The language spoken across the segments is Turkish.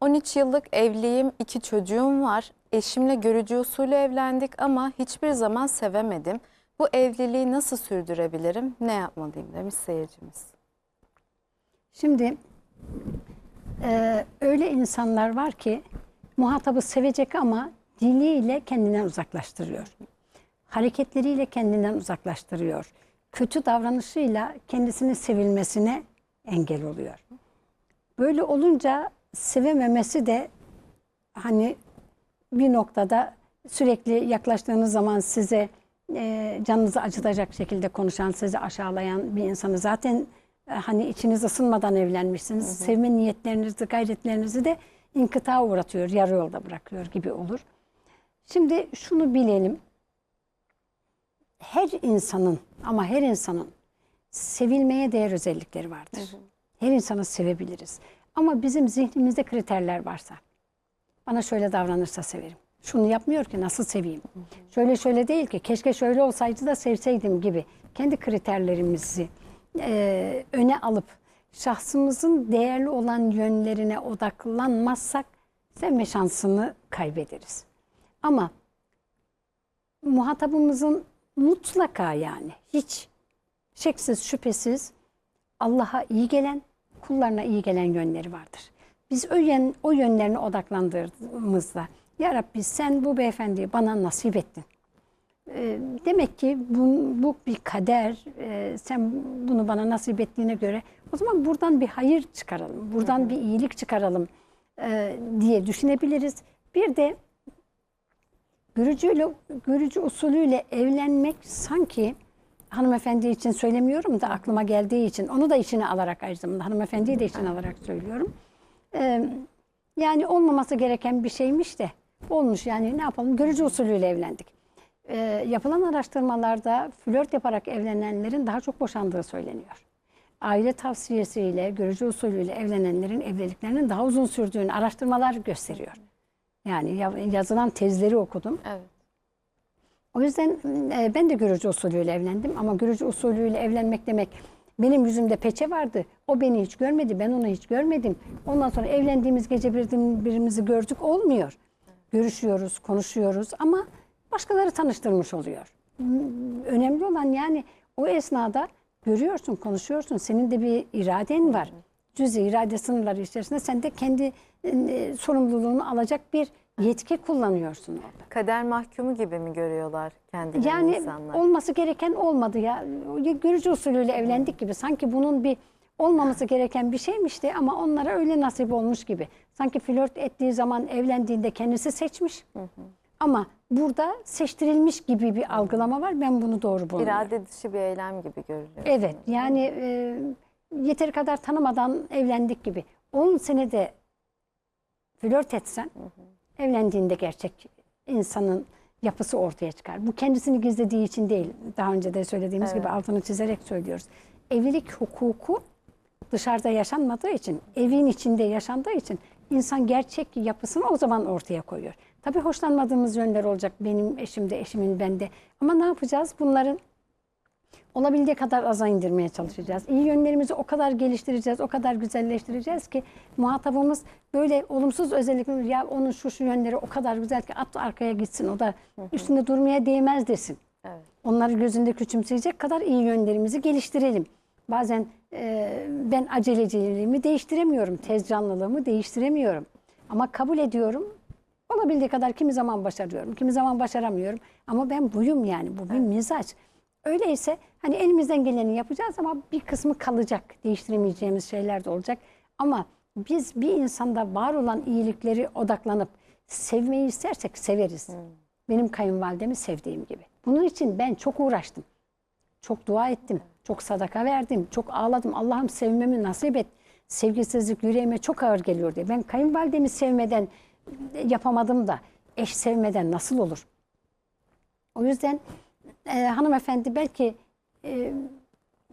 13 yıllık evliyim, iki çocuğum var. Eşimle görücü usulü evlendik ama hiçbir zaman sevemedim. Bu evliliği nasıl sürdürebilirim, ne yapmalıyım demiş seyircimiz. Şimdi e, öyle insanlar var ki muhatabı sevecek ama diliyle kendinden uzaklaştırıyor. Hareketleriyle kendinden uzaklaştırıyor. Kötü davranışıyla kendisinin sevilmesine engel oluyor. Böyle olunca sevememesi de hani bir noktada sürekli yaklaştığınız zaman size e, canınızı acıtacak şekilde konuşan, sizi aşağılayan bir insanı zaten e, hani içiniz ısınmadan evlenmişsiniz. Sevme niyetlerinizi, gayretlerinizi de inkıta uğratıyor, yarı yolda bırakıyor gibi olur. Şimdi şunu bilelim. Her insanın ama her insanın sevilmeye değer özellikleri vardır. Her insanı sevebiliriz. Ama bizim zihnimizde kriterler varsa, bana şöyle davranırsa severim. Şunu yapmıyor ki nasıl seveyim? Şöyle şöyle değil ki keşke şöyle olsaydı da sevseydim gibi. Kendi kriterlerimizi e, öne alıp şahsımızın değerli olan yönlerine odaklanmazsak sevme şansını kaybederiz. Ama muhatabımızın mutlaka yani hiç şeksiz şüphesiz Allah'a iyi gelen, kullarına iyi gelen yönleri vardır. Biz o, yön, o yönlerine odaklandığımızda Ya Rabbi sen bu beyefendiyi bana nasip ettin. Ee, demek ki bu, bu bir kader. Ee, sen bunu bana nasip ettiğine göre o zaman buradan bir hayır çıkaralım. Buradan bir iyilik çıkaralım e, diye düşünebiliriz. Bir de görücüyle, görücü usulüyle evlenmek sanki hanımefendi için söylemiyorum da aklıma geldiği için onu da içine alarak aynı zamanda hanımefendiyi de içine alarak söylüyorum. Ee, yani olmaması gereken bir şeymiş de olmuş yani ne yapalım görücü usulüyle evlendik. Ee, yapılan araştırmalarda flört yaparak evlenenlerin daha çok boşandığı söyleniyor. Aile tavsiyesiyle, görücü usulüyle evlenenlerin evliliklerinin daha uzun sürdüğünü araştırmalar gösteriyor. Yani ya- yazılan tezleri okudum. Evet. O yüzden e, ben de görücü usulüyle evlendim ama görücü usulüyle evlenmek demek benim yüzümde peçe vardı. O beni hiç görmedi, ben onu hiç görmedim. Ondan sonra evlendiğimiz gece bir- birbirimizi gördük olmuyor. Görüşüyoruz, konuşuyoruz ama başkaları tanıştırmış oluyor. Önemli olan yani o esnada görüyorsun, konuşuyorsun. Senin de bir iraden var. Cüz-i irade sınırları içerisinde sen de kendi e, sorumluluğunu alacak bir yetki kullanıyorsun orada. Kader mahkumu gibi mi görüyorlar kendilerini Yani insanlar? olması gereken olmadı ya. Görücü usulüyle evlendik gibi. Sanki bunun bir olmaması gereken bir şeymiş de ama onlara öyle nasip olmuş gibi. Sanki flört ettiği zaman evlendiğinde kendisi seçmiş. Ama burada seçtirilmiş gibi bir algılama var. Ben bunu doğru bulmuyorum. İrade dışı bir eylem gibi görülüyor. Evet yani e, yeteri kadar tanımadan evlendik gibi. 10 senede flört etsen evlendiğinde gerçek insanın yapısı ortaya çıkar. Bu kendisini gizlediği için değil. Daha önce de söylediğimiz gibi altını çizerek söylüyoruz. Evlilik hukuku dışarıda yaşanmadığı için, evin içinde yaşandığı için insan gerçek yapısını o zaman ortaya koyuyor. Tabii hoşlanmadığımız yönler olacak benim eşimde, eşimin bende. Ama ne yapacağız? Bunların olabildiği kadar aza indirmeye çalışacağız. İyi yönlerimizi o kadar geliştireceğiz, o kadar güzelleştireceğiz ki muhatabımız böyle olumsuz özellikleri ya onun şu şu yönleri o kadar güzel ki at arkaya gitsin o da üstünde durmaya değmez desin. Evet. Onları gözünde küçümseyecek kadar iyi yönlerimizi geliştirelim. Bazen e, ben aceleciliğimi değiştiremiyorum, tez canlılığımı değiştiremiyorum. Ama kabul ediyorum. Olabildiği kadar kimi zaman başarıyorum, kimi zaman başaramıyorum. Ama ben buyum yani, bu bir mizaç. Öyleyse hani elimizden geleni yapacağız ama bir kısmı kalacak. Değiştiremeyeceğimiz şeyler de olacak. Ama biz bir insanda var olan iyilikleri odaklanıp sevmeyi istersek severiz. Benim kayınvalidemi sevdiğim gibi. Bunun için ben çok uğraştım. Çok dua ettim. Çok sadaka verdim. Çok ağladım. Allah'ım sevmemi nasip et. Sevgisizlik yüreğime çok ağır geliyor diye. Ben kayınvalidemi sevmeden yapamadım da eş sevmeden nasıl olur? O yüzden e, hanımefendi belki e,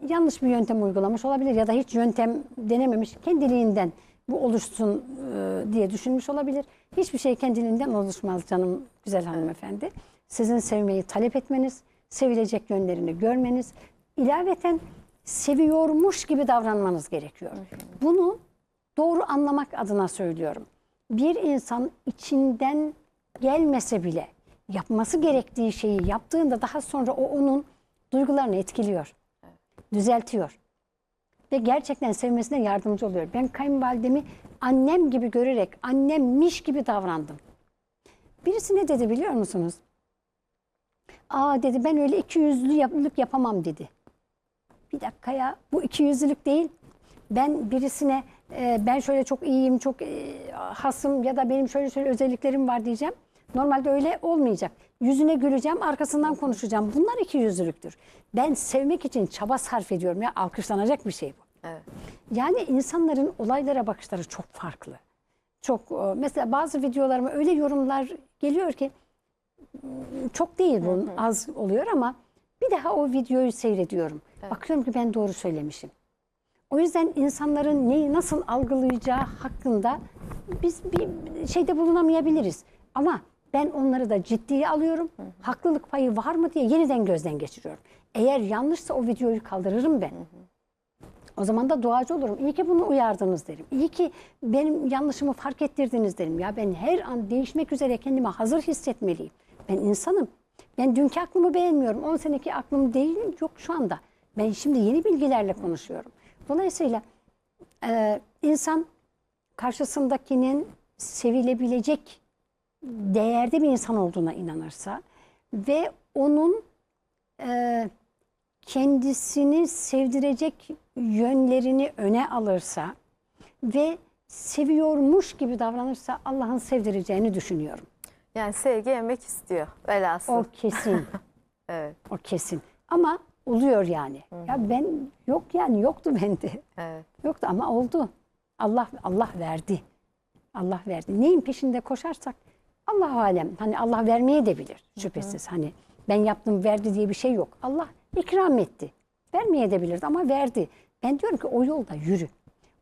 yanlış bir yöntem uygulamış olabilir ya da hiç yöntem denememiş kendiliğinden bu oluşsun e, diye düşünmüş olabilir. Hiçbir şey kendiliğinden oluşmaz canım güzel hanımefendi. Sizin sevmeyi talep etmeniz, sevilecek yönlerini görmeniz, ilaveten seviyormuş gibi davranmanız gerekiyor. Bunu doğru anlamak adına söylüyorum. bir insan içinden gelmese bile yapması gerektiği şeyi yaptığında daha sonra o onun duygularını etkiliyor. Düzeltiyor. Ve gerçekten sevmesine yardımcı oluyor. Ben kayınvalidemi annem gibi görerek annemmiş gibi davrandım. Birisi ne dedi biliyor musunuz? Aa dedi ben öyle iki yüzlülük yapamam dedi. Bir dakika ya bu iki yüzlülük değil. Ben birisine e, ben şöyle çok iyiyim, çok e, hasım ya da benim şöyle şöyle özelliklerim var diyeceğim. Normalde öyle olmayacak. Yüzüne güleceğim, arkasından konuşacağım. Bunlar iki yüzlülüktür. Ben sevmek için çaba sarf ediyorum ya alkışlanacak bir şey bu. Evet. Yani insanların olaylara bakışları çok farklı. Çok e, mesela bazı videolarıma öyle yorumlar geliyor ki m, çok değil bu az oluyor ama bir daha o videoyu seyrediyorum. Bakıyorum ki ben doğru söylemişim. O yüzden insanların neyi nasıl algılayacağı hakkında biz bir şeyde bulunamayabiliriz. Ama ben onları da ciddiye alıyorum. Haklılık payı var mı diye yeniden gözden geçiriyorum. Eğer yanlışsa o videoyu kaldırırım ben. O zaman da duacı olurum. İyi ki bunu uyardınız derim. İyi ki benim yanlışımı fark ettirdiniz derim. Ya ben her an değişmek üzere kendimi hazır hissetmeliyim. Ben insanım. Ben dünkü aklımı beğenmiyorum. 10 seneki aklım değil yok şu anda. Ben şimdi yeni bilgilerle konuşuyorum. Dolayısıyla e, insan karşısındakinin sevilebilecek değerde bir insan olduğuna inanırsa ve onun e, kendisini sevdirecek yönlerini öne alırsa ve seviyormuş gibi davranırsa Allah'ın sevdireceğini düşünüyorum. Yani sevgi emek istiyor velhasıl. O kesin. Evet, o kesin. Ama oluyor yani. Ya ben yok yani yoktu bende. evet. Yoktu ama oldu. Allah Allah verdi. Allah verdi. Neyin peşinde koşarsak Allah alem. Hani Allah vermeye de bilir şüphesiz. Hani ben yaptım verdi diye bir şey yok. Allah ikram etti. Vermeye de bilirdi ama verdi. Ben diyorum ki o yolda yürü.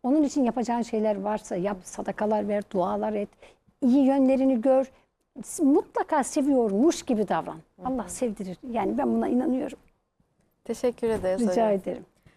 Onun için yapacağın şeyler varsa yap, sadakalar ver, dualar et. iyi yönlerini gör. Mutlaka seviyormuş gibi davran. Allah sevdirir. Yani ben buna inanıyorum. Teşekkür ederiz Rica ederim.